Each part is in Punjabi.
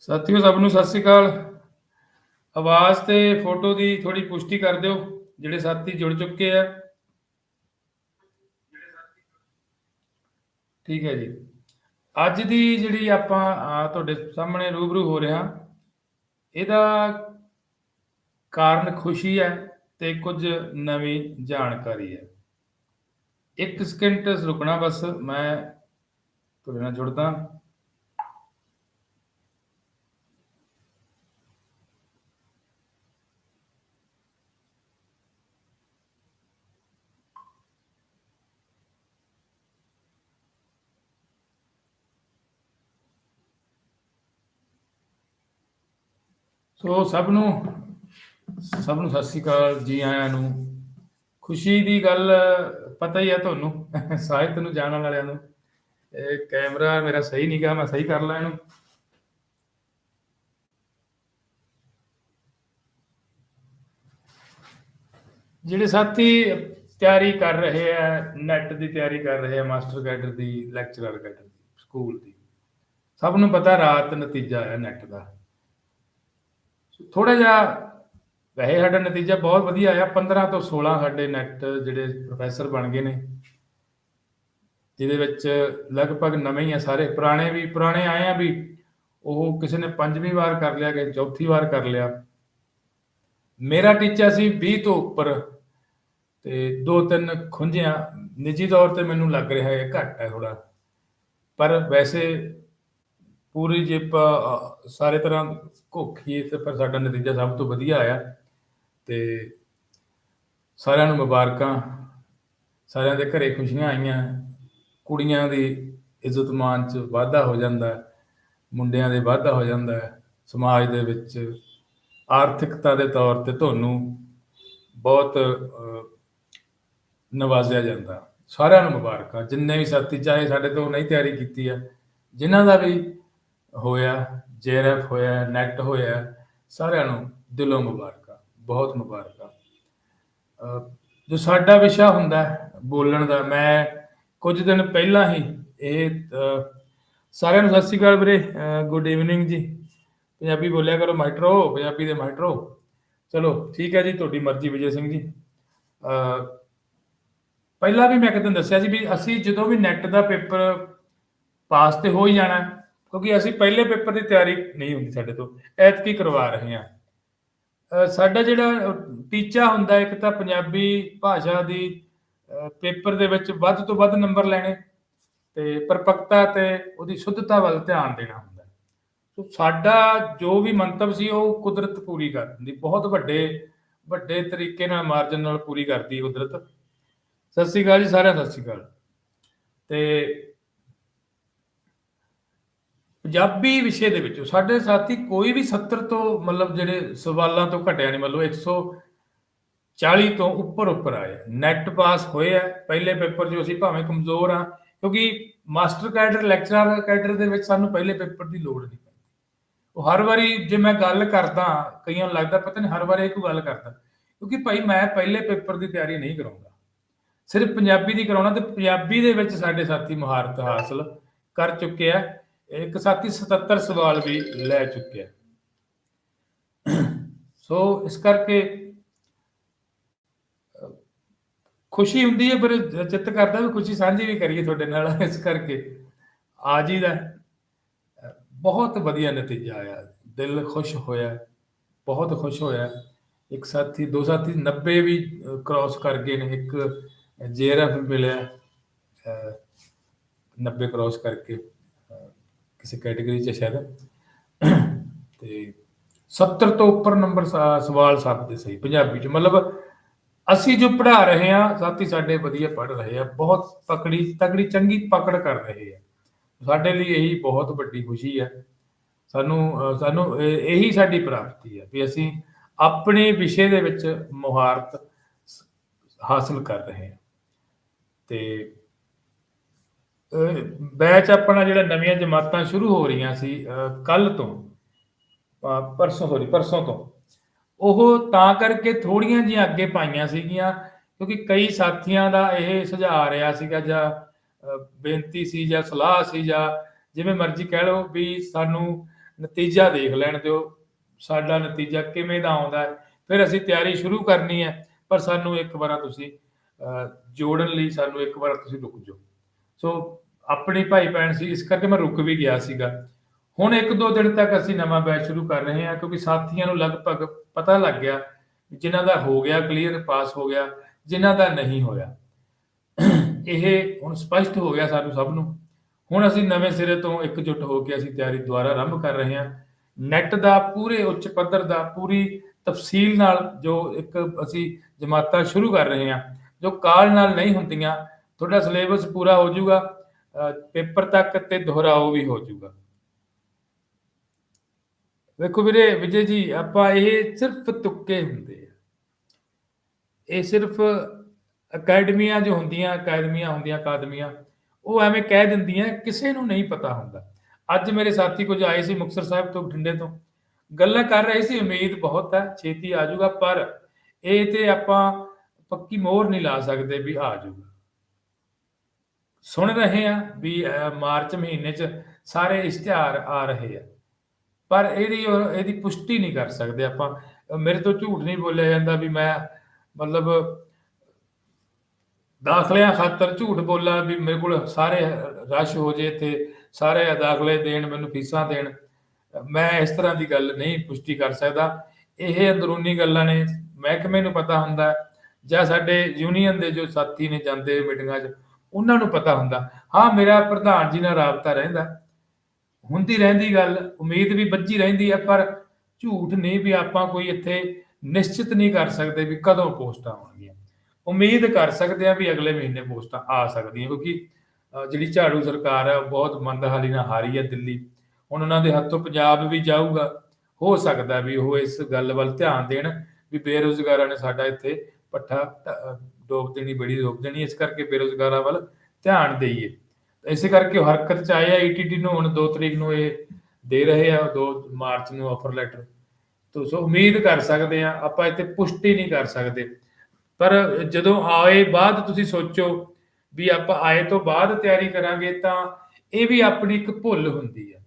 ਸਾਥੀਓ, ਸਭ ਨੂੰ ਸਤਿ ਸ੍ਰੀ ਅਕਾਲ। ਆਵਾਜ਼ ਤੇ ਫੋਟੋ ਦੀ ਥੋੜੀ ਪੁਸ਼ਟੀ ਕਰ ਦਿਓ, ਜਿਹੜੇ ਸਾਥੀ ਜੁੜ ਚੁੱਕੇ ਆ। ਠੀਕ ਹੈ ਜੀ। ਅੱਜ ਦੀ ਜਿਹੜੀ ਆਪਾਂ ਤੁਹਾਡੇ ਸਾਹਮਣੇ ਰੂਬਰੂ ਹੋ ਰਿਹਾ ਇਹਦਾ ਕਾਰਨ ਖੁਸ਼ੀ ਹੈ ਤੇ ਕੁਝ ਨਵੀਂ ਜਾਣਕਾਰੀ ਹੈ। ਇੱਕ ਸਕਿੰਟ ਰੁਕਣਾ ਬਸ, ਮੈਂ ਤੁਹਾਡੇ ਨਾਲ ਜੁੜਦਾ। ਸੋ ਸਭ ਨੂੰ ਸਭ ਨੂੰ ਸਤਿ ਸ੍ਰੀ ਅਕਾਲ ਜੀ ਆਇਆਂ ਨੂੰ। ਖੁਸ਼ੀ ਦੀ ਗੱਲ ਪਤਾ ਹੀ ਹੈ ਤੁਹਾਨੂੰ, ਸਾਹਿਤ ਨੂੰ ਜਾਣਨ ਵਾਲਿਆਂ ਨੂੰ। ਇਹ ਕੈਮਰਾ ਮੇਰਾ ਸਹੀ ਨਹੀਂ ਗਾ ਮੈਂ ਸਹੀ ਕਰ ਲਾਂ ਇਹਨੂੰ। ਜਿਹੜੇ ਸਾਥੀ ਤਿਆਰੀ ਕਰ ਰਹੇ ਆ ਨੈਟ ਦੀ ਤਿਆਰੀ ਕਰ ਰਹੇ ਆ ਮਾਸਟਰ ਕੈਡਰ ਦੀ ਲੈਕਚਰਰ ਕੈਡਰ ਦੀ ਸਕੂਲ ਦੀ ਸਭ ਨੂੰ ਪਤਾ ਰਾਤ ਨਤੀਜਾ ਹੈ ਨੈਟ ਦਾ। ਥੋੜਾ ਜਿਹਾ ਵੈਸੇ ਸਾਡਾ ਨਤੀਜਾ ਬਹੁਤ ਵਧੀਆ ਆਇਆ 15 ਤੋਂ 16 ਸਾਡੇ ਨੈਟ ਜਿਹੜੇ ਪ੍ਰੋਫੈਸਰ ਬਣ ਗਏ ਨੇ, ਜਿਹਦੇ ਵਿੱਚ ਲਗਭਗ ਨਵੇਂ ਹੀ ਆ ਸਾਰੇ, ਪੁਰਾਣੇ ਵੀ, ਪੁਰਾਣੇ ਆਏ ਆ ਵੀ ਉਹ ਕਿਸੇ ਨੇ ਪੰਜਵੀਂ ਵਾਰ ਕਰ ਲਿਆ ਕਿ ਚੌਥੀ ਵਾਰ ਕਰ ਲਿਆ। ਮੇਰਾ ਟੀਚਾ ਸੀ 20 ਤੋਂ ਉੱਪਰ ਤੇ ਦੋ ਤਿੰਨ ਖੁੰਝਿਆ, ਨਿੱਜੀ ਤੌਰ ਤੇ ਮੈਨੂੰ ਲੱਗ ਰਿਹਾ ਹੈ ਘੱਟ ਹੈ ਥੋੜਾ ਪਰ ਵੈਸੇ ਪੂਰੀ ਜੇ ਸਾਰੇ ਤਰ੍ਹਾਂ ਘੋਖੀਏ ਤੇ ਪਰ ਸਾਡਾ ਨਤੀਜਾ ਸਭ ਤੋਂ ਵਧੀਆ ਆਇਆ ਤੇ ਸਾਰਿਆਂ ਨੂੰ ਮੁਬਾਰਕਾਂ। ਸਾਰਿਆਂ ਦੇ ਘਰੇ ਖੁਸ਼ੀਆਂ ਆਈਆਂ। ਕੁੜੀਆਂ ਦੀ ਇੱਜ਼ਤ ਮਾਨ ਚ ਵਾਧਾ ਹੋ ਜਾਂਦਾ ਮੁੰਡਿਆਂ ਦੇ ਵਾਧਾ ਹੋ ਜਾਂਦਾ ਸਮਾਜ ਦੇ ਵਿੱਚ ਆਰਥਿਕਤਾ ਦੇ ਤੌਰ ਤੇ ਤੁਹਾਨੂੰ ਬਹੁਤ ਨਵਾਜ਼ਿਆ ਜਾਂਦਾ। ਸਾਰਿਆਂ ਨੂੰ ਮੁਬਾਰਕਾਂ। ਜਿੰਨੇ ਵੀ ਸਾਥੀ, ਚਾਹੇ ਸਾਡੇ ਤੋਂ ਨਹੀਂ ਤਿਆਰੀ ਕੀਤੀ ਆ, ਜਿਨ੍ਹਾਂ ਦਾ ਵੀ ਹੋਇਆ ਜੇਰਫ ਹੋਇਆ ਨੈਟ ਹੋਇਆ ਸਾਰਿਆਂ ਨੂੰ ਦਿਲੋਂ ਮੁਬਾਰਕਾਂ ਬਹੁਤ ਮੁਬਾਰਕਾਂ। ਜੋ ਸਾਡਾ ਵਿਸ਼ਾ ਹੁੰਦਾ ਬੋਲਣ ਦਾ ਮੈਂ ਕੁਝ ਦਿਨ ਪਹਿਲਾਂ ਹੀ ਇਹ ਸਾਰਿਆਂ ਨੂੰ ਸਤਿ ਸ਼੍ਰੀ ਅਕਾਲ ਵੀਰੇ ਗੁੱਡ ਈਵਨਿੰਗ ਜੀ। ਪੰਜਾਬੀ ਬੋਲਿਆ ਕਰੋ ਮਾਸਟਰੋ ਪੰਜਾਬੀ ਦੇ ਮਾਸਟਰੋ ਚਲੋ ਠੀਕ ਹੈ ਜੀ ਤੁਹਾਡੀ ਮਰਜ਼ੀ ਵਿਜੇ ਸਿੰਘ ਜੀ। ਅਹ, ਪਹਿਲਾਂ ਵੀ ਮੈਂ ਕਿਤੇ ਦੱਸਿਆ ਸੀ ਵੀ ਅਸੀਂ ਜਦੋਂ ਵੀ ਨੈਟ ਦਾ ਪੇਪਰ ਪਾਸ ਤੇ ਹੋ ਹੀ ਜਾਣਾ ਕਿਉਂਕਿ ਅਸੀਂ ਪਹਿਲੇ ਪੇਪਰ ਦੀ ਤਿਆਰੀ ਨਹੀਂ ਹੁੰਦੀ ਸਾਡੇ ਤੋਂ, ਐਤਕੀ ਕਰਵਾ ਰਹੇ ਹਾਂ। ਸਾਡਾ ਜਿਹੜਾ ਟੀਚਾ ਹੁੰਦਾ, ਇੱਕ ਤਾਂ ਪੰਜਾਬੀ ਭਾਸ਼ਾ ਦੀ ਪੇਪਰ ਦੇ ਵਿੱਚ ਵੱਧ ਤੋਂ ਵੱਧ ਨੰਬਰ ਲੈਣੇ ਤੇ ਪਰਪੱਕਤਾ ਤੇ ਉਹਦੀ ਸ਼ੁੱਧਤਾ ਵੱਲ ਧਿਆਨ ਦੇਣਾ ਹੁੰਦਾ। ਸੋ ਸਾਡਾ ਜੋ ਵੀ ਮੰਤਵ ਸੀ, ਉਹ ਕੁਦਰਤ ਪੂਰੀ ਕਰ ਦਿੰਦੀ ਬਹੁਤ ਵੱਡੇ ਵੱਡੇ ਤਰੀਕੇ ਨਾਲ ਮਾਰਜਨ ਨਾਲ ਪੂਰੀ ਕਰਦੀ ਕੁਦਰਤ। ਸਤਿ ਸ਼੍ਰੀ ਅਕਾਲ ਜੀ, ਸਾਰਿਆਂ ਸਤਿ ਸ਼੍ਰੀ ਅਕਾਲ। ਤੇ ਪੰਜਾਬੀ ਵਿਸ਼ੇ ਦੇ ਵਿੱਚੋਂ ਸਾਡੇ ਸਾਥੀ ਕੋਈ ਵੀ 70 ਤੋਂ ਮਤਲਬ ਜਿਹੜੇ ਸਵਾਲਾਂ ਤੋਂ ਘਟਿਆ ਨਹੀਂ ਮਤਲਬ 140 ਤੋਂ ਉੱਪਰ ਉੱਪਰ ਆਏ। ਨੈਟ ਪਾਸ ਹੋਏ ਆ। ਪਹਿਲੇ ਪੇਪਰ 'ਚ ਅਸੀਂ ਭਾਵੇਂ ਕਮਜ਼ੋਰ ਆ ਕਿਉਂਕਿ ਮਾਸਟਰ ਕੈਡਰ, ਲੈਕਚਰਰ ਕੈਡਰ ਦੇ ਵਿੱਚ ਸਾਨੂੰ ਪਹਿਲੇ ਪੇਪਰ ਦੀ ਲੋੜ ਨਹੀਂ ਪੈਂਦੀ। ਉਹ ਹਰ ਵਾਰੀ ਜੇ ਮੈਂ ਗੱਲ ਕਰਦਾ, ਕਈਆਂ ਨੂੰ ਲੱਗਦਾ ਪਤਾ ਨਹੀਂ ਹਰ ਵਾਰੀ ਇੱਕੋ ਗੱਲ ਕਰਦਾ, ਕਿਉਂਕਿ ਭਾਈ ਮੈਂ ਪਹਿਲੇ ਪੇਪਰ ਦੀ ਤਿਆਰੀ ਨਹੀਂ ਕਰਾਉਂਦਾ। ਸਿਰਫ ਪੰਜਾਬੀ ਦੀ ਕਰਾਉਣਾ ਤੇ ਪੰਜਾਬੀ ਦੇ ਵਿੱਚ ਸਾਡੇ ਸਾਥੀ ਮਹਾਰਤ ਹਾਸਲ ਕਰ ਚੁੱਕੇ ਆ। ਇੱਕ ਸਾਥੀ 77 ਸਵਾਲ ਵੀ ਲੈ ਚੁੱਕਿਆ। ਸੋ ਇਸ ਕਰਕੇ ਖੁਸ਼ੀ ਹੁੰਦੀ ਹੈ ਪਰ ਚਿੱਤ ਕਰਦਾ ਵੀ ਖੁਸ਼ੀ ਸਾਂਝੀ ਵੀ ਕਰੀਏ ਤੁਹਾਡੇ ਨਾਲ। ਇਸ ਕਰਕੇ ਆ ਜੀ ਦਾ ਬਹੁਤ ਵਧੀਆ ਨਤੀਜਾ ਆਇਆ। ਦਿਲ ਖੁਸ਼ ਹੋਇਆ ਬਹੁਤ ਖੁਸ਼ ਹੋਇਆ। ਇੱਕ ਸਾਥੀ ਦੋ ਸਾਥੀ 90 ਵੀ ਕ੍ਰਾਸ ਕਰ ਗਏ ਨੇ। ਇੱਕ ਜੇਆਰਐਫ ਮਿਲਿਆ ਅਹ, 90 ਕ੍ਰਾਸ ਕਰਕੇ। ਕਿਸੇ ਕੈਟਾਗਰੀ ਚ ਸ਼ਾਇਦ। ਤੇ 70 ਤੋਂ ਉੱਪਰ ਨੰਬਰ ਸਵਾਲ ਸਭ ਦੇ ਸਹੀ, ਪੰਜਾਬੀ ਚ। ਮਤਲਬ ਅਸੀਂ ਜੋ ਪੜ੍ਹਾ ਰਹੇ ਹਾਂ, ਸਾਥੀ ਸਾਡੇ ਵਧੀਆ ਪੜ੍ਹ ਰਹੇ ਆ, ਬਹੁਤ ਤਕੜੀ ਤਕੜੀ, ਚੰਗੀ ਪਕੜ ਕਰ ਰਹੇ ਆ। ਸਾਡੇ ਲਈ ਇਹੀ ਬਹੁਤ ਵੱਡੀ ਖੁਸ਼ੀ ਹੈ ਸਾਨੂੰ ਸਾਨੂੰ ਇਹੀ ਸਾਡੀ ਪ੍ਰਾਪਤੀ ਹੈ ਵੀ ਅਸੀਂ ਆਪਣੇ ਵਿਸ਼ੇ ਦੇ ਵਿੱਚ ਮੁਹਾਰਤ ਸ- ਹਾਸਲ ਕਰ ਰਹੇ ਹਾਂ ਤੇ ਬੈਚ ਆਪਣਾ ਜਿਹੜਾ ਨਵੀਆਂ ਜਮਾਤਾਂ ਸ਼ੁਰੂ ਹੋ ਰਹੀਆਂ ਸੀ ਕੱਲ ਤੋਂ ਪਰਸੋਂ ਸੋਰੀ ਪਰਸੋਂ ਤੋਂ ਉਹ ਤਾਂ ਕਰਕੇ ਥੋੜੀਆਂ ਜਿਹੀਆਂ ਅੱਗੇ ਪਾਈਆਂ ਸੀਗੀਆਂ ਕਿਉਂਕਿ ਕਈ ਸਾਥੀਆਂ ਦਾ ਇਹ ਸੁਝਾਅ ਰਿਹਾ ਸੀਗਾ ਜਾਂ ਬੇਨਤੀ ਸੀ ਜਾਂ ਸਲਾਹ ਸੀ ਜਾਂ ਜਿਵੇਂ ਮਰਜ਼ੀ ਕਹਿ ਲਓ ਵੀ ਸਾਨੂੰ ਨਤੀਜਾ ਦੇਖ ਲੈਣ ਦਿਓ ਸਾਡਾ ਨਤੀਜਾ ਕਿਵੇਂ ਦਾ ਆਉਂਦਾ ਹੈ ਫਿਰ ਅਸੀਂ ਤਿਆਰੀ ਸ਼ੁਰੂ ਕਰਨੀ ਹੈ ਪਰ ਸਾਨੂੰ ਇੱਕ ਵਾਰ ਤੁਸੀਂ ਅਹ, ਜੋੜਨ ਲਈ ਸਾਨੂੰ ਇੱਕ ਵਾਰ ਤੁਸੀਂ ਰੁਕ ਜਾਓ। ਸੋ ਆਪਣੀ ਭਾਈ ਭੈਣ ਸੀ, ਇਸ ਕਰਕੇ ਮੈਂ ਰੁਕ ਵੀ ਗਿਆ ਸੀਗਾ। ਹੁਣ ਇੱਕ ਦੋ ਦਿਨ ਤੱਕ ਅਸੀਂ ਨਵਾਂ ਬੈਚ ਸ਼ੁਰੂ ਕਰ ਰਹੇ ਹਾਂ, ਕਿਉਂਕਿ ਸਾਥੀਆਂ ਨੂੰ ਲਗਭਗ ਪਤਾ ਲੱਗ ਗਿਆ ਵੀ ਜਿਨ੍ਹਾਂ ਦਾ ਹੋ ਗਿਆ, ਕਲੀਅਰ ਪਾਸ ਹੋ ਗਿਆ, ਜਿਨ੍ਹਾਂ ਦਾ ਨਹੀਂ ਹੋਇਆ। ਇਹ ਹੁਣ ਸਪਸ਼ਟ ਹੋ ਗਿਆ ਸਾਨੂੰ ਸਭ ਨੂੰ। ਹੁਣ ਅਸੀਂ ਨਵੇਂ ਸਿਰੇ ਤੋਂ ਇਕਜੁੱਟ ਹੋ ਕੇ ਅਸੀਂ ਤਿਆਰੀ ਦੁਆਰਾ ਆਰੰਭ ਕਰ ਰਹੇ ਹਾਂ। ਨੈਟ ਦਾ ਪੂਰੇ ਉੱਚ ਪੱਧਰ ਦਾ ਪੂਰੀ ਤਫਸੀਲ ਨਾਲ ਜੋ ਇੱਕ ਅਸੀਂ ਜਮਾਤਾਂ ਸ਼ੁਰੂ ਕਰ ਰਹੇ ਹਾਂ, ਜੋ ਕਾਲ ਨਾਲ ਨਹੀਂ ਹੁੰਦੀਆਂ ਤੁਹਾਡਾ ਸਿਲੇਬਸ ਪੂਰਾ ਹੋ ਜਾਊਗਾ ਪੇਪਰ ਤੱਕ ਤੇ ਦੁਹਰਾਓ ਵੀ ਹੋ ਜਾਊਗਾ। ਵੇਖੋ ਵੀਰੇ, ਵਿਜੇ ਜੀ, ਆਪਾਂ ਇਹ ਸਿਰਫ ਤੁੱਕੇ ਹੁੰਦੇ ਆ। ਇਹ ਸਿਰਫ ਅਕੈਡਮੀਆਂ ਜੋ ਹੁੰਦੀਆਂ, ਅਕੈਡਮੀਆਂ ਹੁੰਦੀਆਂ, ਅਕਾਦਮੀਆਂ, ਉਹ ਐਵੇਂ ਕਹਿ ਦਿੰਦੀਆਂ, ਕਿਸੇ ਨੂੰ ਨਹੀਂ ਪਤਾ ਹੁੰਦਾ। ਅੱਜ ਮੇਰੇ ਸਾਥੀ ਕੁਝ ਆਏ ਸੀ ਮੁਕਤਸਰ ਸਾਹਿਬ ਤੋਂ, ਬਠਿੰਡੇ ਤੋਂ। ਗੱਲਾਂ ਕਰ ਰਹੇ ਸੀ, ਉਮੀਦ ਬਹੁਤ ਹੈ, ਛੇਤੀ ਆ ਜਾਊਗਾ, ਪਰ ਇਹ ਤੇ ਆਪਾਂ ਪੱਕੀ ਮੋਹਰ ਨਹੀਂ ਲਾ ਸਕਦੇ ਵੀ ਆ ਜਾਊਗਾ। ਸੁਣ ਰਹੇ ਆ ਵੀ ਮਾਰਚ ਮਹੀਨੇ 'ਚ ਸਾਰੇ ਇਸ਼ਤਿਹਾਰ ਆ ਰਹੇ ਆ। ਪਰ ਇਹਦੀ ਇਹਦੀ ਪੁਸ਼ਟੀ ਨਹੀਂ ਕਰ ਸਕਦੇ ਆਪਾਂ। ਮੇਰੇ ਤੋਂ ਝੂਠ ਨਹੀਂ ਬੋਲਿਆ ਜਾਂਦਾ ਵੀ ਮੈਂ ਮਤਲਬ ਦਾਖਲਿਆਂ ਖਾਤਰ ਝੂਠ ਬੋਲਾਂ ਵੀ ਮੇਰੇ ਕੋਲ ਸਾਰੇ ਰਸ਼ ਹੋ ਜੇ ਤੇ ਸਾਰੇ ਦਾਖਲੇ ਦੇਣ, ਮੈਨੂੰ ਫੀਸਾਂ ਦੇਣ। ਮੈਂ ਇਸ ਤਰ੍ਹਾਂ ਦੀ ਗੱਲ ਨਹੀਂ ਪੁਸ਼ਟੀ ਕਰ ਸਕਦਾ। ਇਹ ਅੰਦਰੂਨੀ ਗੱਲਾਂ ਨੇ। ਮਹਿਕਮੇ ਨੂੰ ਪਤਾ ਹੁੰਦਾ ਜਾਂ ਸਾਡੇ ਯੂਨੀਅਨ ਦੇ ਜੋ ਸਾਥੀ ਨੇ ਜਾਂਦੇ ਮੀਟਿੰਗਾਂ 'ਚ ਉਹਨਾਂ ਨੂੰ ਪਤਾ ਹੁੰਦਾ, ਹਾਂ, ਮੇਰਾ ਪ੍ਰਧਾਨ ਜੀ ਨਾਲ ਰਾਬਤਾ ਰਹਿੰਦਾ। ਹੁੰਦੀ ਰਹਿੰਦੀ ਗੱਲ, ਉਮੀਦ ਵੀ ਬੱਜੀ ਰਹਿੰਦੀ ਹੈ, ਪਰ ਝੂਠ ਨਹੀਂ ਵੀ ਆਪਾਂ ਕੋਈ ਇੱਥੇ ਨਿਸ਼ਚਿਤ ਨਹੀਂ ਕਰ ਸਕਦੇ ਵੀ ਕਦੋਂ ਪੋਸਟਾਂ ਆਉਣਗੀਆਂ। ਉਮੀਦ ਕਰ ਸਕਦੇ ਆ ਵੀ ਅਗਲੇ ਮਹੀਨੇ ਪੋਸਟਾਂ ਆ ਸਕਦੀਆਂ, ਕਿਉਂਕਿ ਜਿਹੜੀ ਝਾੜੂ ਸਰਕਾਰ ਹੈ ਬਹੁਤ ਮੰਦਹਾਲੀ ਨਾਲ ਹਾਰੀ ਹੈ ਦਿੱਲੀ। ਹੁਣ ਉਹਨਾਂ ਦੇ ਹੱਥੋਂ ਪੰਜਾਬ ਵੀ ਜਾਊਗਾ। ਹੋ ਸਕਦਾ ਵੀ ਉਹ ਇਸ ਗੱਲ ਵੱਲ ਧਿਆਨ ਦੇਣ ਵੀ ਬੇਰੁਜ਼ਗਾਰਾਂ ਨੇ ਸਾਡਾ ਇੱਥੇ ਪੱਠਾ ਢ- ਦੇਣੀ ਬੜੀ ਰੋਕ ਦੇਣੀ ਇਸ ਕਰਕੇ ਬੇਰੁਜ਼ਗਾਰਾਂ ਵੱਲ ਧਿਆਨ ਦੇਈਏ। ਇਸੇ ਕਰਕੇ ਹਰਕਤ ਚ ਆਏ ਈਟੀਟੀ ਨੂੰ ਹੁਣ 2 ਤਰੀਕ ਨੂੰ ਇਹ ਦੇ ਰਹੇ ਆ 2 ਮਾਰਚ ਨੂੰ ਆਫਰ ਲੈਟਰ ਤੋਂ ਸੋ ਉਮੀਦ ਕਰ ਸਕਦੇ ਆ, ਆਪਾਂ ਇੱਥੇ ਪੁਸ਼ਟੀ ਨਹੀਂ ਕਰ ਸਕਦੇ। ਪਰ ਜਦੋਂ ਆਏ ਬਾਅਦ ਤੁਸੀਂ ਸੋਚੋ ਵੀ ਆਪਾਂ ਆਏ ਤੋਂ ਬਾਅਦ ਤਿਆਰੀ ਕਰਾਂਗੇ ਤਾਂ ਇਹ ਵੀ ਆਪਣੀ ਇੱਕ ਭੁੱਲ ਹੁੰਦੀ ਆ।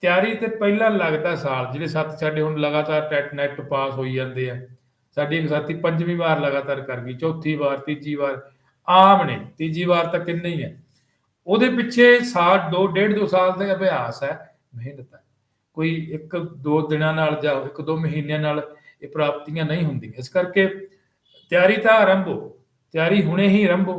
ਤਿਆਰੀ ਤੇ ਪਹਿਲਾਂ ਲੱਗਦਾ ਸਾਲ, ਜਿਹੜੇ ਸੱਤ ਸਾਡੇ ਹੁਣ ਲਗਾਤਾਰ ਟੈਟ ਨੈਟ ਪਾਸ ਹੋਈ ਜਾਂਦੇ ਆ। ਸਾਡੀ ਇੱਕ ਪੰਜਵੀਂ ਵਾਰ ਲਗਾਤਾਰ ਕਰ ਗਈ, ਚੌਥੀ ਵਾਰ, ਤੀਜੀ ਵਾਰ, ਆਮ ਨੇ, ਤੀਜੀ ਵਾਰ ਤਾਂ ਕਿੰਨੇ ਹੀ ਹੈ ਉਹਦੇ ਪਿੱਛੇ ਸਾਲ ਦੋ, ਡੇਢ ਦੋ ਸਾਲ ਦਾ ਅਭਿਆਸ ਹੈ, ਮਿਹਨਤ ਹੈ। ਕੋਈ ਇੱਕ ਦੋ ਦਿਨਾਂ ਨਾਲ ਜਾਂ ਇੱਕ ਦੋ ਮਹੀਨਿਆਂ ਨਾਲ ਇਹ ਪ੍ਰਾਪਤੀਆਂ ਨਹੀਂ ਹੁੰਦੀਆਂ। ਇਸ ਕਰਕੇ ਤਿਆਰੀ ਤਾਂ ਆਰੰਭੋ, ਤਿਆਰੀ ਹੁਣੇ ਹੀ ਆਰੰਭੋ,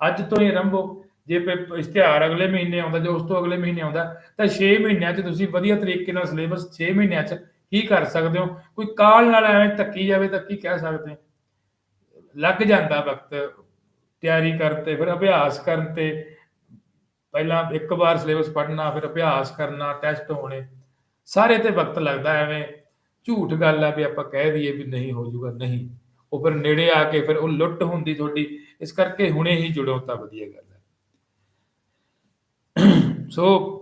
ਅੱਜ ਤੋਂ ਹੀ ਆਰੰਭੋ। ਜੇ ਇਸ਼ਤਿਹਾਰ ਅਗਲੇ ਮਹੀਨੇ ਆਉਂਦਾ ਜਾਂ ਉਸ ਤੋਂ ਅਗਲੇ ਮਹੀਨੇ ਆਉਂਦਾ, ਤਾਂ 6 ਮਹੀਨਿਆਂ 'ਚ ਤੁਸੀਂ ਵਧੀਆ ਤਰੀਕੇ ਨਾਲ ਸਿਲੇਬਸ 6 ਮਹੀਨਿਆਂ 'ਚ ਹੀ ਕਰ ਸਕਦੇ ਹੋ? ਕੋਈ ਕਾਲ ਨਾਲ ਐਵੇਂ ਧੱਕੀ ਜਾਵੇ ਤਾਂ ਕੀ ਕਹਿ ਸਕਦੇ? ਲੱਗ ਜਾਂਦਾ ਵਕਤ, ਤਿਆਰੀ ਕਰਨ ਤੇ, ਫਿਰ ਅਭਿਆਸ ਕਰਨ ਤੇ। ਪਹਿਲਾਂ ਇੱਕ ਵਾਰ ਸਿਲੇਬਸ ਪੜ੍ਹਨਾ, ਫਿਰ ਅਭਿਆਸ ਕਰਨਾ ਟੈਸਟ ਹੋਣੇ। ਸਾਰੇ ਤੇ ਵਕਤ ਲੱਗਦਾ ਐਵੇਂ। ਝੂਠ ਗੱਲ ਆ ਵੀ ਆਪਾਂ ਕਹਿ ਦਈਏ ਵੀ ਨਹੀਂ ਹੋ ਜਾਊਗਾ ਨਹੀਂ। ਉਹ ਫਿਰ ਨੇੜੇ ਆ ਕੇ ਫਿਰ ਉਹ ਲੁੱਟ ਹੁੰਦੀ ਤੁਹਾਡੀ। ਇਸ ਕਰਕੇ ਹੁਣੇ ਹੀ ਜੁੜੋ ਤਾਂ ਵਧੀਆ ਗੱਲ ਹੈ ਸੋ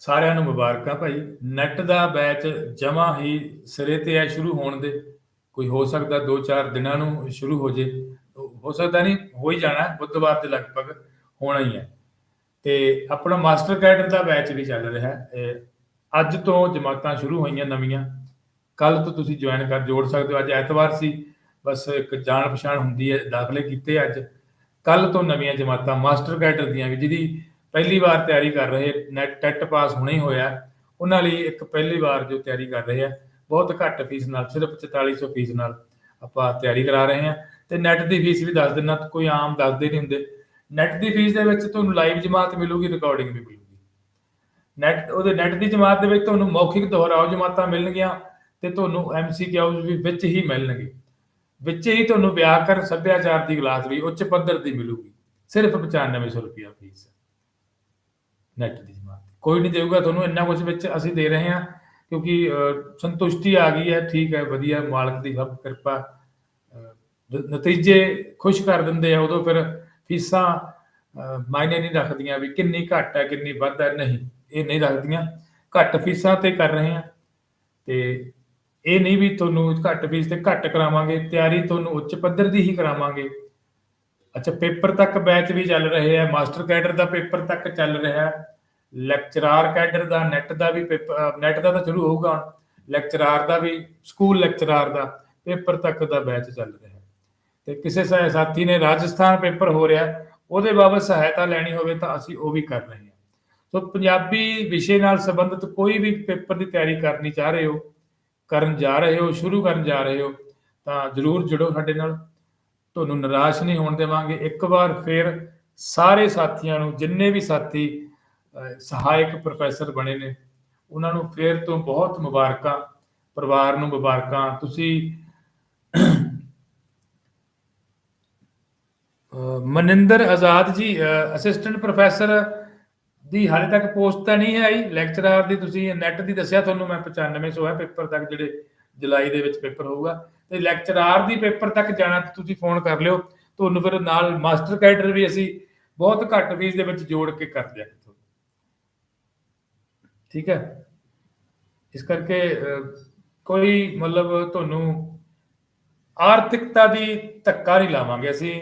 ਸਾਰਿਆਂ ਨੂੰ ਮੁਬਾਰਕਾਂ ਭਾਈ। ਨੈਟ ਦਾ ਬੈਚ ਜਮਾ ਹੀ ਸਿਰੇ ਤੇ ਹੈ ਸ਼ੁਰੂ ਹੋਣ ਦੇ। ਕੋਈ ਹੋ ਸਕਦਾ 2-4 ਦਿਨਾਂ ਨੂੰ ਸ਼ੁਰੂ ਹੋ ਜੇ। ਹੋ ਸਕਦਾ ਨਹੀਂ, ਹੋ ਹੀ ਜਾਣਾ, ਬੁੱਧਵਾਰ ਦੇ ਲਗਭਗ ਹੋਣਾ ਹੀ ਹੈ। ਤੇ ਆਪਣਾ ਮਾਸਟਰ ਕੈਡਰ ਦਾ ਬੈਚ ਵੀ ਚੱਲ ਰਿਹਾ ਹੈ। ਅੱਜ ਤੋਂ ਜਮਾਤਾਂ ਸ਼ੁਰੂ ਹੋਈਆਂ ਨਵੀਆਂ। ਕੱਲ ਤੋਂ ਤੁਸੀਂ ਜੁਆਇਨ ਕਰ, ਜੋੜ ਸਕਦੇ ਹੋ। ਅੱਜ ਐਤਵਾਰ ਸੀ। ਬਸ ਇੱਕ ਜਾਣ ਪਛਾਣ ਹੁੰਦੀ ਹੈ, ਦਾਖਲੇ ਕੀਤੇ ਅੱਜ। ਕੱਲ ਤੋਂ ਨਵੀਆਂ ਜਮਾਤਾਂ ਮਾਸਟਰ ਕੈਡਰ ਦੀਆਂ ਵੀ, ਜਿਹਦੀ ਪਹਿਲੀ ਵਾਰ ਤਿਆਰੀ ਕਰ ਰਹੇ ਨੈਟ ਟੈਟ ਪਾਸ ਹੁਣੇ ਹੋਇਆ। ਉਹਨਾਂ ਲਈ ਇੱਕ ਪਹਿਲੀ ਵਾਰ ਜੋ ਤਿਆਰੀ ਕਰ ਰਹੇ ਆ, ਬਹੁਤ ਘੱਟ ਫੀਸ ਨਾਲ, ਸਿਰਫ 4400 ਫੀਸ ਨਾਲ ਆਪਾਂ ਤਿਆਰੀ ਕਰਾ ਰਹੇ ਹਾਂ ਤੇ ਨੈਟ ਦੀ ਫੀਸ ਵੀ ਦੱਸ ਦਿੰਨਾ ਕੋਈ ਆਮ ਦੱਸਦੇ ਨਹੀਂ ਹੁੰਦੇ। ਨੈਟ ਦੀ ਫੀਸ ਦੇ ਵਿੱਚ ਤੁਹਾਨੂੰ ਲਾਈਵ ਜਮਾਤ ਮਿਲੂਗੀ ਰਿਕਾਰਡਿੰਗ ਵੀ ਮਿਲੂਗੀ। ਨੈਟ ਉਹਦੇ ਨੈਟ ਦੀ ਜਮਾਤ ਦੇ ਵਿੱਚ ਤੁਹਾਨੂੰ ਮੌਖਿਕ ਦੁਹਰਾਓ ਜਮਾਤਾਂ ਮਿਲਣਗੀਆਂ ਤੇ ਤੁਹਾਨੂੰ ਐਮਸੀਕਿਊਜ਼ ਵੀ ਵਿੱਚ ਹੀ ਮਿਲਣਗੇ। ਵਿੱਚ ਹੀ ਤੁਹਾਨੂੰ ਵਿਆਕਰਨ ਸੱਭਿਆਚਾਰ ਦੀ ਕਲਾਸ ਵੀ ਉੱਚ ਪੱਧਰ ਦੀ ਮਿਲੂਗੀ। ਸਿਰਫ 9500 ਰੁਪਿਆ ਫੀਸ ਨੈਟ ਦੀ ਜਮਾਤ ਕੋਈ ਨਹੀਂ ਦੇਊਗਾ ਤੁਹਾਨੂੰ, ਇੰਨਾ ਕੁਝ ਵਿੱਚ ਅਸੀਂ ਦੇ ਰਹੇ ਹਾਂ, ਕਿਉਂਕਿ ਸੰਤੁਸ਼ਟੀ ਆ ਗਈ ਹੈ, ਠੀਕ ਹੈ, ਵਧੀਆ, ਮਾਲਕ ਦੀ ਸਭ ਕਿਰਪਾ ਨਤੀਜੇ ਖੁਸ਼ ਕਰ ਦਿੰਦੇ ਆ, ਉਦੋਂ ਫਿਰ ਫੀਸਾਂ ਮਾਇਨੇ ਨਹੀਂ ਰੱਖਦੀਆਂ ਵੀ ਕਿੰਨੀ ਘੱਟ ਹੈ, ਕਿੰਨੀ ਵੱਧ ਹੈ, ਨਹੀਂ, ਇਹ ਨਹੀਂ ਰੱਖਦੀਆਂ। ਘੱਟ ਫੀਸਾਂ ਤੇ ਕਰ ਰਹੇ ਆ ਤੇ ਇਹ ਨਹੀਂ ਵੀ ਤੁਹਾਨੂੰ ਘੱਟ ਫੀਸ ਤੇ ਘੱਟ ਕਰਾਵਾਂਗੇ, ਤਿਆਰੀ ਤੁਹਾਨੂੰ ਉੱਚ ਪੱਧਰ ਦੀ ਹੀ ਕਰਾਵਾਂਗੇ। ਅੱਛਾ, ਪੇਪਰ ਤੱਕ ਬੈਚ ਵੀ ਚੱਲ ਰਹੇ ਆ, ਮਾਸਟਰ ਕੈਡਰ ਦਾ ਪੇਪਰ ਤੱਕ ਚੱਲ ਰਿਹਾ ਹੈ ਲੈਕਚਰਾਰ ਕੈਡਰ ਦਾ ਨੈਟ ਦਾ ਵੀ ਪੇਪਰ ਨੈਟ ਦਾ ਤਾਂ ਸ਼ੁਰੂ ਹੋਊਗਾ ਹੁਣ, ਲੈਕਚਰਾਰ ਦਾ ਵੀ, ਸਕੂਲ ਲੈਕਚਰਾਰ ਦਾ, ਪੇਪਰ ਤੱਕ ਦਾ ਬੈਚ ਚੱਲ ਰਿਹਾ। ਤੇ ਕਿਸੇ ਸਾਥੀ ਨੇ ਰਾਜਸਥਾਨ ਪੇਪਰ ਹੋ ਰਿਹਾ, ਉਹਦੇ ਬਾਬਤ ਸਹਾਇਤਾ ਲੈਣੀ ਹੋਵੇ ਤਾਂ ਅਸੀਂ ਉਹ ਵੀ ਕਰ ਰਹੇ ਹਾਂ। ਸੋ ਪੰਜਾਬੀ ਵਿਸ਼ੇ ਨਾਲ ਸੰਬੰਧਿਤ ਕੋਈ ਵੀ ਪੇਪਰ ਦੀ ਤਿਆਰੀ ਕਰਨੀ ਚਾਹ ਰਹੇ ਹੋ, ਕਰਨ ਜਾ ਰਹੇ ਹੋ, ਸ਼ੁਰੂ ਕਰਨ ਜਾ ਰਹੇ ਹੋ, ਤਾਂ ਜਰੂਰ ਜੁੜੋ ਸਾਡੇ ਨਾਲ। ਤੁਹਾਨੂੰ ਨਿਰਾਸ਼ ਨਹੀਂ ਹੋਣ ਦੇਵਾਂਗੇ। ਇੱਕ ਵਾਰ ਫਿਰ ਸਾਰੇ ਸਾਥੀਆਂ ਨੂੰ, ਜਿੰਨੇ ਵੀ ਸਾਥੀ ਸਹਾਇਕ ਪ੍ਰੋਫੈਸਰ ਬਣੇ ਨੇ, ਉਹਨਾਂ ਨੂੰ ਫਿਰ ਤੋਂ ਬਹੁਤ ਮੁਬਾਰਕਾਂ, ਪਰਿਵਾਰ ਨੂੰ ਮੁਬਾਰਕਾਂ। ਤੁਸੀਂ ਮਨਿੰਦਰ ਆਜ਼ਾਦ ਜੀ ਅਸਿਸਟੈਂਟ ਪ੍ਰੋਫੈਸਰ ਦੀ ਹਾਲੇ ਤੱਕ ਪੋਸਟ ਤਾਂ ਨਹੀਂ ਹੈ ਆਈ। ਲੈਕਚਰਰ ਦੀ ਤੁਸੀਂ ਨੈਟ ਦੀ ਦੱਸਿਆ ਤੁਹਾਨੂੰ, ਮੈਂ 9500 ਹੈ, ਪੇਪਰ ਤੱਕ ਜਿਹੜੇ ਜੁਲਾਈ ਦੇ ਵਿੱਚ ਪੇਪਰ ਹੋਊਗਾ। ਤੇ ਲੈਕਚਰਰ ਦੀ ਪੇਪਰ ਤੱਕ ਜਾਣਾ ਤੁਸੀਂ ਫੋਨ ਕਰ ਲਿਓ। ਤੁਹਾਨੂੰ ਫਿਰ ਨਾਲ ਮਾਸਟਰ ਕੈਡਰ ਵੀ ਅਸੀਂ ਬਹੁਤ ਘੱਟ ਫੀਸ ਦੇ ਵਿੱਚ ਜੋੜ ਕੇ ਕਰ ਦਿਆਂਗੇ ਤੁਹਾਨੂੰ। ਠੀਕ ਹੈ? ਇਸ ਕਰਕੇ ਕੋਈ ਮਤਲਬ ਤੁਹਾਨੂੰ ਆਰਥਿਕਤਾ ਦੀ ਧੱਕਾ ਨਹੀਂ ਲਾਵਾਂਗੇ ਅਸੀਂ।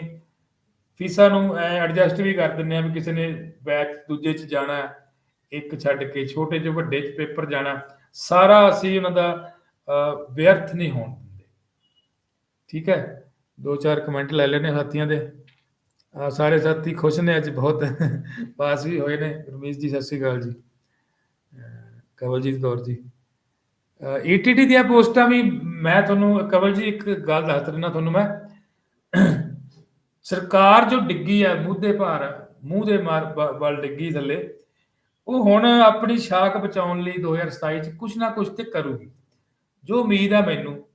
ਫੀਸਾਂ ਨੂੰ ਐਡਜਸਟ ਵੀ ਕਰ ਦਿੰਦੇ ਆ ਵੀ ਕਿਸੇ ਨੇ ਬੈਚ ਦੂਜੇ ਚ ਜਾਣਾ, ਇੱਕ ਛੱਡ ਕੇ ਛੋਟੇ ਚ ਵੱਡੇ ਚ ਪੇਪਰ ਜਾਣਾ। ਸਾਰਾ ਅਸੀਂ ਉਹਨਾਂ ਦਾ ਵਿਅਰਥ ਨਹੀਂ ਹੋਣ। ਠੀਕ ਹੈ? ਦੋ ਚਾਰ ਕਮੈਂਟ ਲੈ ਲੈਣੇ ਸਾਥੀਆਂ ਦੇ। ਆ ਸਾਰੇ ਸਾਥੀ ਖੁਸ਼ ਨੇ ਅੱਜ ਬਹੁਤ। ਪਾਸ ਵੀ ਹੋਏ ਨੇ। ਰਮੇਸ਼ ਜੀ, ਸਤਿ ਸ਼੍ਰੀ ਅਕਾਲ ਜੀ। ਕਵਲਜੀਤ ਕੌਰ ਜੀ। ਈਟੀਟੀ ਦੀਆਂ ਪੋਸਟਾਂ ਵੀ ਮੈਂ ਤੁਹਾਨੂੰ, ਕਵਲ ਜੀ, ਇੱਕ ਗੱਲ ਦੱਸ ਦਿੰਦਾ ਤੁਹਾਨੂੰ ਮੈਂ। ਸਰਕਾਰ ਜੋ ਡਿੱਗੀ ਹੈ ਮੂਧੇ ਭਾਰ, ਮੂੰਹ ਦੇ ਮਾਰ ਵੱਲ ਡਿੱਗੀ ਥੱਲੇ, ਉਹ ਹੁਣ ਆਪਣੀ ਸ਼ਾਖ ਬਚਾਉਣ ਲਈ 2027 ਚ ਕੁਝ ਨਾ ਕੁਝ ਤੇ ਕਰੂਗੀ। ਜੋ ਉਮੀਦ ਆ ਮੈਨੂੰ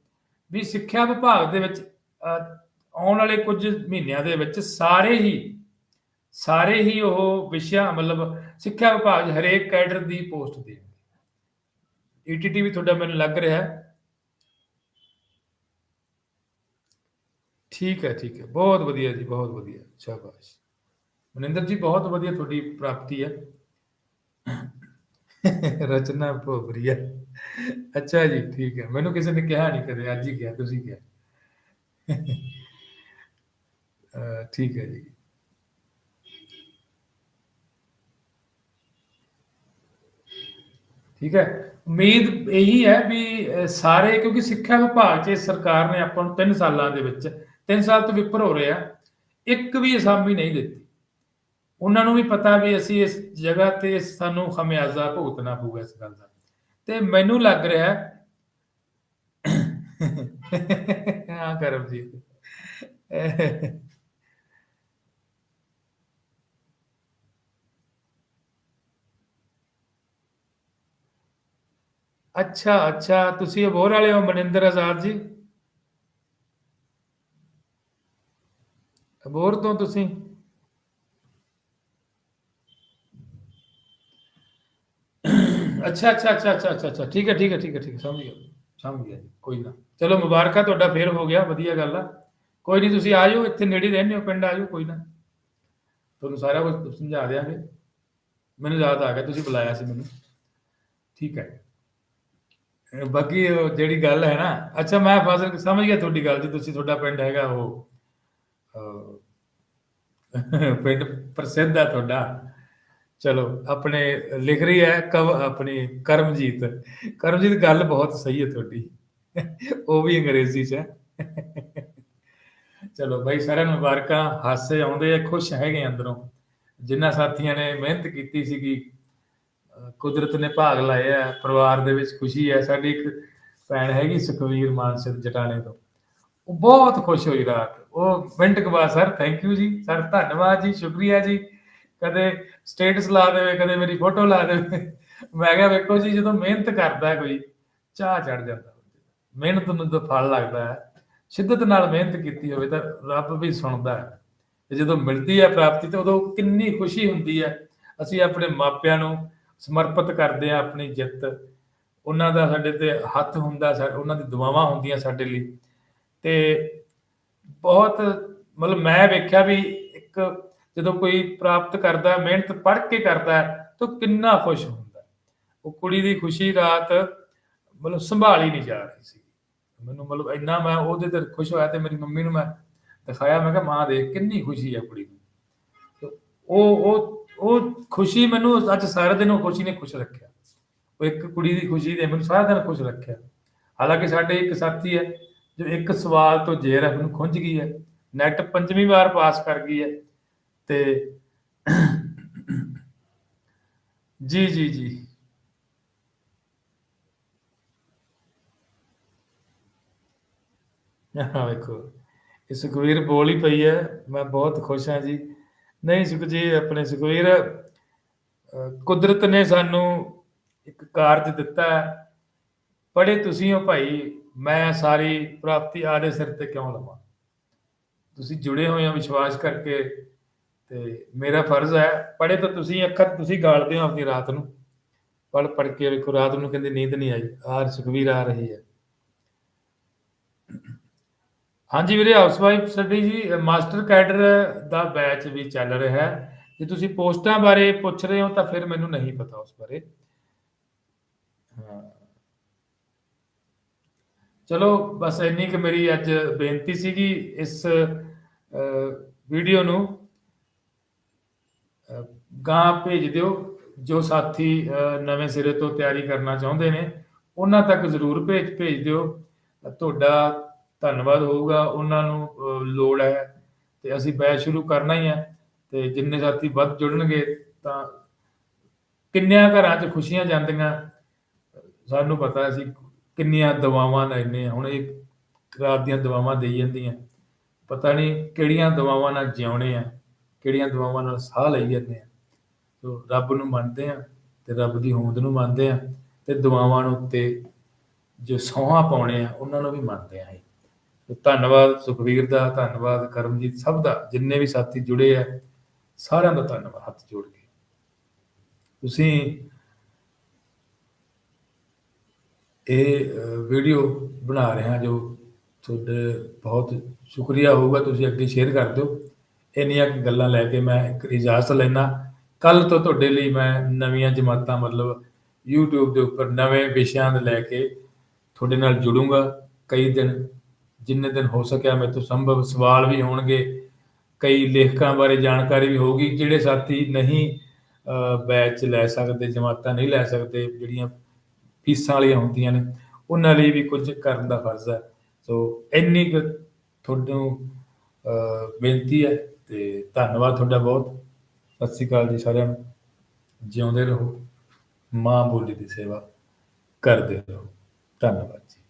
ਵੀ ਸਿੱਖਿਆ ਵਿਭਾਗ ਦੇ ਵਿੱਚ ਆਉਣ ਵਾਲੇ ਕੁਝ ਮਹੀਨਿਆਂ ਦੇ ਵਿੱਚ ਸਾਰੇ ਹੀ ਸਾਰੇ ਹੀ ਉਹ ਵਿਸ਼ਿਆਂ, ਮਤਲਬ ਸਿੱਖਿਆ ਵਿਭਾਗ ਹਰੇਕ ਕੈਡਰ ਦੀ ਪੋਸਟ ਦੇਣਗੇ। ਈਟੀਟੀ ਵੀ ਤੁਹਾਡਾ ਮੈਨੂੰ ਲੱਗ ਰਿਹਾ। ਹੈ ਠੀਕ ਹੈ ਠੀਕ ਹੈ। ਬਹੁਤ ਵਧੀਆ ਜੀ, ਬਹੁਤ ਵਧੀਆ। ਸ਼ਾਬਾਸ਼। ਮਨਿੰਦਰ ਜੀ, ਬਹੁਤ ਵਧੀਆ ਤੁਹਾਡੀ ਪ੍ਰਾਪਤੀ ਹੈ। ਰਚਨਾ ਭੋਗਰੀਆ ਅੱਛਾ ਜੀ, ਠੀਕ ਹੈ। ਮੈਨੂੰ ਕਿਸੇ ਨੇ ਕਿਹਾ ਨਹੀਂ ਕਦੇ, ਅੱਜ ਹੀ ਕਿਹਾ, ਤੁਸੀਂ ਕਿਹਾ। ਠੀਕ ਹੈ ਜੀ। ਠੀਕ ਹੈ। ਉਮੀਦ ਇਹੀ ਹੈ ਵੀ ਸਾਰੇ, ਕਿਉਂਕਿ ਸਿੱਖਿਆ ਵਿਭਾਗ 'ਚ ਸਰਕਾਰ ਨੇ ਆਪਾਂ ਨੂੰ 3 ਸਾਲਾਂ ਦੇ ਵਿੱਚ 3 ਸਾਲ ਤੋਂ ਵਿਪਰ ਹੋ ਰਿਹਾ ਇੱਕ ਵੀ ਅਸਾਮੀ ਨਹੀਂ ਦਿੱਤੀ। ਉਹਨਾਂ ਨੂੰ ਵੀ ਪਤਾ ਵੀ ਅਸੀਂ ਇਸ ਜਗ੍ਹਾ ਤੇ ਸਾਨੂੰ ਖਮਿਆਜ਼ਾ ਭੁਗਤਣਾ ਪਊਗਾ ਇਸ ਗੱਲ ਦਾ। ਤੇ ਮੈਨੂੰ ਲੱਗ ਰਿਹਾ ਹਾਂ। ਕਰਮਜੀਤ। ਅੱਛਾ ਅੱਛਾ। ਤੁਸੀਂ ਅਬੋਹਰ ਵਾਲੇ ਹੋ, ਮਨਿੰਦਰ ਆਜ਼ਾਦ ਜੀ? ਅਬੋਹਰ ਤੋਂ ਤੁਸੀਂ? ਅੱਛਾ ਅੱਛਾ ਅੱਛਾ ਅੱਛਾ ਅੱਛਾ ਅੱਛਾ। ਠੀਕ ਹੈ ਠੀਕ ਹੈ ਠੀਕ ਹੈ ਠੀਕ ਹੈ। ਸਮਝ ਗਿਆ ਸਮਝ ਗਿਆ ਜੀ। ਕੋਈ ਨਾ। ਚਲੋ, ਮੁਬਾਰਕਾਂ, ਤੁਹਾਡਾ ਫੇਰ ਹੋ ਗਿਆ। ਵਧੀਆ ਗੱਲ ਆ। ਕੋਈ ਨਹੀਂ, ਤੁਸੀਂ ਆ ਜਾਓ, ਇੱਥੇ ਨੇੜੇ ਰਹਿੰਦੇ ਹੋ, ਪਿੰਡ ਆ ਜਾਓ, ਕੋਈ ਨਾ। ਤੁਹਾਨੂੰ ਸਾਰਾ ਕੁਝ ਸਮਝਾ ਦਿਆਂਗੇ। ਮੈਨੂੰ ਯਾਦ ਆ ਗਿਆ, ਤੁਸੀਂ ਬੁਲਾਇਆ ਸੀ ਮੈਨੂੰ। ਠੀਕ ਹੈ। ਬਾਕੀ ਜਿਹੜੀ ਗੱਲ ਹੈ ਨਾ, ਅੱਛਾ, ਮੈਂ ਫਾਜ਼ਲ, ਸਮਝ ਗਿਆ ਤੁਹਾਡੀ ਗੱਲ ਜੀ, ਤੁਸੀਂ ਤੁਹਾਡਾ ਪਿੰਡ ਹੈਗਾ, ਉਹ ਪਿੰਡ ਪ੍ਰਸਿੱਧ ਆ ਤੁਹਾਡਾ। ਚਲੋ, ਆਪਣੇ ਲਿਖ ਰਹੀ ਹੈ ਕਵ ਆਪਣੀ ਕਰਮਜੀਤ। ਕਰਮਜੀਤ, ਗੱਲ ਬਹੁਤ ਸਹੀ ਹੈ ਤੁਹਾਡੀ। ਉਹ ਵੀ ਅੰਗਰੇਜ਼ੀ ਚ ਹੈ। ਚਲੋ ਭਾਈ ਸਾਰਿਆਂ ਨੂੰ ਮੁਬਾਰਕਾਂ। ਹਾਸੇ ਆਉਂਦੇ ਆ, ਖੁਸ਼ ਹੈਗੇ ਅੰਦਰੋਂ। ਜਿਨ੍ਹਾਂ ਸਾਥੀਆਂ ਨੇ ਮਿਹਨਤ ਕੀਤੀ ਸੀਗੀ ਕੁਦਰਤ ਨੇ ਭਾਗ ਲਾਇਆ ਪਰਿਵਾਰ ਦੇ ਵਿੱਚ ਖੁਸ਼ੀ ਹੈ। ਸਾਡੀ ਇੱਕ ਭੈਣ ਹੈਗੀ ਸੁਖਵੀਰ ਮਾਨਸਿਕ ਜਟਾਣੇ ਤੋਂ। ਉਹ ਬਹੁਤ ਖੁਸ਼ ਹੋਈ ਰਾਤ। ਉਹ ਮਿੰਟ ਕੁ ਬਾਅਦ, ਸਰ ਥੈਂਕ ਯੂ ਜੀ। ਸਰ, ਧੰਨਵਾਦ ਜੀ। ਸ਼ੁਕਰੀਆ ਜੀ। ਕਦੇ ਸਟੇਟਸ ਲਾ ਦੇਵੇ, ਕਦੇ ਮੇਰੀ ਫੋਟੋ ਲਾ ਦੇਵੇ। ਮੈਂ ਕਿਹਾ, ਵੇਖੋ ਜੀ, ਜਦੋਂ ਮਿਹਨਤ ਕਰਦਾ ਕੋਈ ਚਾਹ ਚੜ ਜਾਂਦਾ ਮਿਹਨਤ ਨੂੰ ਤਾਂ ਫਲ ਲੱਗਦਾ ਹੈ, ਸ਼ਿੱਦਤ ਨਾਲ ਮਿਹਨਤ ਕੀਤੀ ਹੋਵੇ ਤਾਂ ਰੱਬ ਵੀ ਸੁਣਦਾ ਹੈ। ਤੇ ਜਦੋਂ ਮਿਲਦੀ ਹੈ ਪ੍ਰਾਪਤੀ ਤਾਂ ਉਦੋਂ ਕਿੰਨੀ ਖੁਸ਼ੀ ਹੁੰਦੀ ਹੈ। ਅਸੀਂ ਆਪਣੇ ਮਾਪਿਆਂ ਨੂੰ ਸਮਰਪਿਤ ਕਰਦੇ ਆ ਆਪਣੀ ਜਿੱਤ। ਉਹਨਾਂ ਦਾ ਸਾਡੇ ਤੇ ਹੱਥ ਹੁੰਦਾ ਉਹਨਾਂ ਦੀ ਦੁਆਵਾਂ ਹੁੰਦੀਆਂ ਸਾਡੇ ਲਈ। ਤੇ ਬਹੁਤ, ਮਤਲਬ ਮੈਂ ਵੇਖਿਆ ਵੀ ਇੱਕ ਜਦੋਂ ਕੋਈ ਪ੍ਰਾਪਤ ਕਰਦਾ ਮਿਹਨਤ ਪੜ੍ਹ ਕੇ ਕਰਦਾ ਤਾਂ ਕਿੰਨਾ ਖੁਸ਼ ਹੁੰਦਾ ਉਹ ਕੁੜੀ ਦੀ ਖੁਸ਼ੀ ਰਾਤ ਮਤਲਬ ਸੰਭਾਲੀ ਨਹੀਂ ਜਾ ਰਹੀ ਸੀ। ਮੈਨੂੰ ਮਤਲਬ ਇੰਨਾ ਮੈਂ ਉਹਦੇ ਤੇ ਖੁਸ਼ ਹੋਇਆ ਤੇ ਮੇਰੀ ਮੰਮੀ ਨੂੰ ਮੈਂ ਦਿਖਾਇਆ, ਮੈਂ ਕਿਹਾ, ਮਾਂ ਦੇਖ, ਕਿੰਨੀ ਖੁਸ਼ੀ ਹੈ ਕੁੜੀ ਨੂੰ ਉਹ ਉਹ ਉਹ ਖੁਸ਼ੀ ਮੈਨੂੰ ਅੱਜ ਸਾਰਾ ਦਿਨ ਉਹ ਖੁਸ਼ੀ ਨੇ ਖੁਸ਼ ਰੱਖਿਆ। ਉਹ ਇੱਕ ਕੁੜੀ ਦੀ ਖੁਸ਼ੀ ਨੇ ਮੈਨੂੰ ਸਾਰਾ ਦਿਨ ਖੁਸ਼ ਰੱਖਿਆ। ਹਾਲਾਂਕਿ ਸਾਡੇ ਇੱਕ ਸਾਥੀ ਹੈ, ਜੋ ਇੱਕ ਸਵਾਲ ਤੋਂ ਜੇਆਰਐਫ ਨੂੰ ਖੁੰਝ ਗਈ ਹੈ। ਨੈਟ ਪੰਜਵੀਂ ਵਾਰ ਪਾਸ ਕਰ ਗਈ ਹੈ। ਤੇ ਜੀ ਜੀ ਜੀ। ਹਾਂ ਵੇਖੋ, ਇਹ ਸੁਖਵੀਰ ਬੋਲ ਹੀ ਪਈ ਹੈ, ਮੈਂ ਬਹੁਤ ਖੁਸ਼ ਹਾਂ ਜੀ। ਨਹੀਂ ਸੁਖ ਜੀ, ਆਪਣੇ ਸੁਖਵੀਰ ਕੁਦਰਤ ਨੇ ਸਾਨੂੰ ਇੱਕ ਕਾਰਜ ਦਿੱਤਾ ਹੈ। ਪੜੇ ਤੁਸੀਂ ਹੋ ਭਾਈ, ਮੈਂ ਸਾਰੀ ਪ੍ਰਾਪਤੀ ਆਦੇ ਸਿਰ ਤੇ ਕਿਉਂ ਲਵਾਂ? ਤੁਸੀਂ ਜੁੜੇ ਹੋਏ ਹੋ ਵਿਸ਼ਵਾਸ ਕਰਕੇ ਤੇ ਮੇਰਾ ਫਰਜ਼ ਹੈ ਪੜੇ ਤਾਂ ਤੁਸੀਂ ਅੱਖਾਂ ਤੁਸੀਂ ਗਾਲਦੇ ਹੋ ਆਪਣੀ ਰਾਤ ਨੂੰ। ਪੜ ਪੜ ਕੇ ਵੇਖੋ, ਰਾਤ ਨੂੰ ਕਹਿੰਦੇ ਨੀਂਦ ਨਹੀਂ ਆਈ। ਆਰ ਸੁਖਵੀਰ ਆ ਰਹੀ ਹੈ। ਹਾਂਜੀ ਵੀਰੇ ਹਾਊਸ ਵਾਈਫ ਸਟੱਡੀ ਜੀ ਮਾਸਟਰ ਕੈਡਰ ਦਾ ਬੈਚ ਵੀ ਚੱਲ ਰਿਹਾ ਹੈ। ਜੇ ਤੁਸੀਂ ਪੋਸਟਾਂ ਬਾਰੇ ਪੁੱਛ ਰਹੇ ਹੋ, ਤਾਂ ਫਿਰ ਮੈਨੂੰ ਨਹੀਂ ਪਤਾ ਉਸ ਬਾਰੇ। ਚਲੋ, ਬਸ ਇੰਨੀ ਕਿ ਮੇਰੀ ਅੱਜ ਬੇਨਤੀ ਸੀਗੀ ਇਸ ਵੀਡੀਓ ਨੂੰ। ਗਾਂ ਭੇਜ ਦਿਓ ਜੋ ਸਾਥੀ ਅਹ, ਨਵੇਂ ਸਿਰੇ ਤੋਂ ਤਿਆਰੀ ਕਰਨਾ ਚਾਹੁੰਦੇ ਨੇ ਉਹਨਾਂ ਤੱਕ ਜ਼ਰੂਰ ਭੇਜ ਭੇਜ ਦਿਓ। ਤੁਹਾਡਾ ਧੰਨਵਾਦ ਹੋਊਗਾ ਉਹਨਾਂ ਨੂੰ ਲੋੜ ਹੈ ਤੇ ਅਸੀਂ ਬੈਚ ਸ਼ੁਰੂ ਕਰਨਾ ਹੀ ਹੈ ਤੇ ਜਿੰਨੇ ਸਾਥੀ ਵੱਧ ਜੁੜਨਗੇ ਤਾਂ ਕਿੰਨਿਆਂ ਘਰਾਂ 'ਚ ਖੁਸ਼ੀਆਂ ਜਾਂਦੀਆਂ ਸਾਨੂੰ ਪਤਾ ਅਸੀਂ ਕਿੰਨੀਆਂ ਦਵਾਵਾਂ ਲੈਂਦੇ ਹਾਂ ਹੁਣ ਇਹ ਰਾਤ ਦੀਆਂ ਦਵਾਵਾਂ ਦੇਈ ਜਾਂਦੀਆਂ ਪਤਾ ਨਹੀਂ ਕਿਹੜੀਆਂ ਦਵਾਵਾਂ ਨਾਲ ਜਿਉਣੇ ਆ ਕਿਹੜੀਆਂ ਦੁਆਵਾਂ ਨਾਲ ਸਾਹ ਲਈ ਜਾਂਦੇ ਆ। ਸੋ ਰੱਬ ਨੂੰ ਮੰਨਦੇ ਆ ਤੇ ਰੱਬ ਦੀ ਹੋਂਦ ਨੂੰ ਮੰਨਦੇ ਆ ਤੇ ਦੁਆਵਾਂ ਨੂੰ ਉੱਤੇ ਜੋ ਸੌਹਾਂ ਪਾਉਣੇ ਆ, ਉਹਨਾਂ ਨੂੰ ਵੀ ਮੰਨਦੇ ਆ ਅਸੀਂ। ਧੰਨਵਾਦ ਸੁਖਵੀਰ ਦਾ, ਧੰਨਵਾਦ ਕਰਮਜੀਤ ਸਭ ਦਾ, ਜਿੰਨੇ ਵੀ ਸਾਥੀ ਜੁੜੇ ਆ, ਸਾਰਿਆਂ ਦਾ ਧੰਨਵਾਦ, ਹੱਥ ਜੋੜ ਕੇ। ਤੁਸੀਂ ਇਹ ਵੀਡੀਓ ਬਣਾ ਰਹੇ ਹਾਂ ਜੋ ਤੁਹਾਡੇ ਬਹੁਤ ਸ਼ੁਕਰੀਆ ਹੋਊਗਾ, ਤੁਸੀਂ ਅੱਗੇ ਸ਼ੇਅਰ ਕਰ ਦਿਓ। ਇੰਨੀਆਂ ਗੱਲਾਂ ਲੈ ਕੇ ਮੈਂ ਇੱਕ ਇਜਾਜ਼ਤ ਲੈਣਾ ਕੱਲ ਤੋਂ ਤੁਹਾਡੇ ਲਈ ਮੈਂ ਨਵੀਆਂ ਜਮਾਤਾਂ ਮਤਲਬ YouTube ਦੇ ਉੱਪਰ ਨਵੇਂ ਵਿਸ਼ਿਆਂ ਦੇ ਲੈ ਕੇ ਤੁਹਾਡੇ ਨਾਲ ਜੁੜੂੰਗਾ। ਕਈ ਦਿਨ, ਜਿੰਨੇ ਦਿਨ ਹੋ ਸਕਿਆ ਮੇਰੇ ਤੋਂ ਸੰਭਵ ਸਵਾਲ ਵੀ ਹੋਣਗੇ। ਕਈ ਲੇਖਕਾਂ ਬਾਰੇ ਜਾਣਕਾਰੀ ਵੀ ਹੋਊਗੀ। ਜਿਹੜੇ ਸਾਥੀ ਨਹੀਂ ਬੈਚ ਲੈ ਸਕਦੇ, ਜਮਾਤਾਂ ਨਹੀਂ ਲੈ ਸਕਦੇ, ਜਿਹੜੀਆਂ ਫੀਸਾਂ ਵਾਲੀਆਂ ਹੁੰਦੀਆਂ ਨੇ, ਉਹਨਾਂ ਲਈ ਵੀ ਕੁਝ ਕਰਨ ਦਾ ਫਰਜ਼ ਹੈ। ਸੋ ਇੰਨੀ ਕੁ ਤੁਹਾਨੂੰ ਬੇਨਤੀ ਹੈ। ਤੇ ਧੰਨਵਾਦ ਤੁਹਾਡਾ ਬਹੁਤ। ਸਤਿ ਸ਼੍ਰੀ ਅਕਾਲ ਜੀ ਸਾਰਿਆਂ ਨੂੰ। ਜਿਉਂਦੇ ਰਹੋ। ਮਾਂ ਬੋਲੀ ਦੀ ਸੇਵਾ ਕਰਦੇ ਰਹੋ। ਧੰਨਵਾਦ ਜੀ।